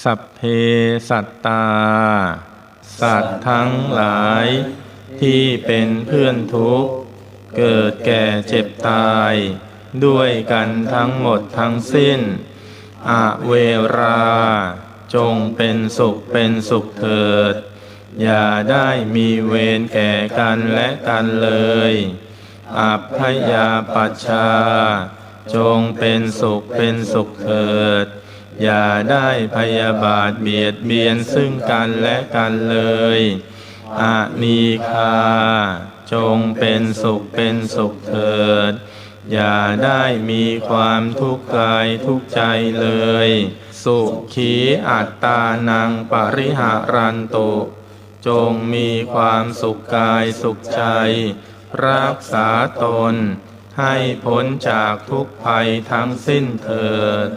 สัพเพสัตตา สัตว์ทั้งหลาย ที่เป็นเพื่อนทุกข์ เกิดแก่เจ็บตาย ด้วยกันทั้งหมดทั้งสิ้น อเวรา จงเป็นสุขเป็นสุขเถิด อย่าได้มีเวรแก่กันและกันเลยอัพยาปัชชา จงเป็นสุขเป็นสุขเถิด อย่าได้พยาบาทเบียดเบียนซึ่งกันและกันเลยอานีคา จงเป็นสุขเป็นสุขเถิด อย่าได้มีความทุกข์กายทุกข์ใจเลย สุขีอัตตานังปริหารันตุ จงมีความสุขกายสุขใจ รักษาตน ให้พ้นจากทุกภัยทั้งสิ้นเถิด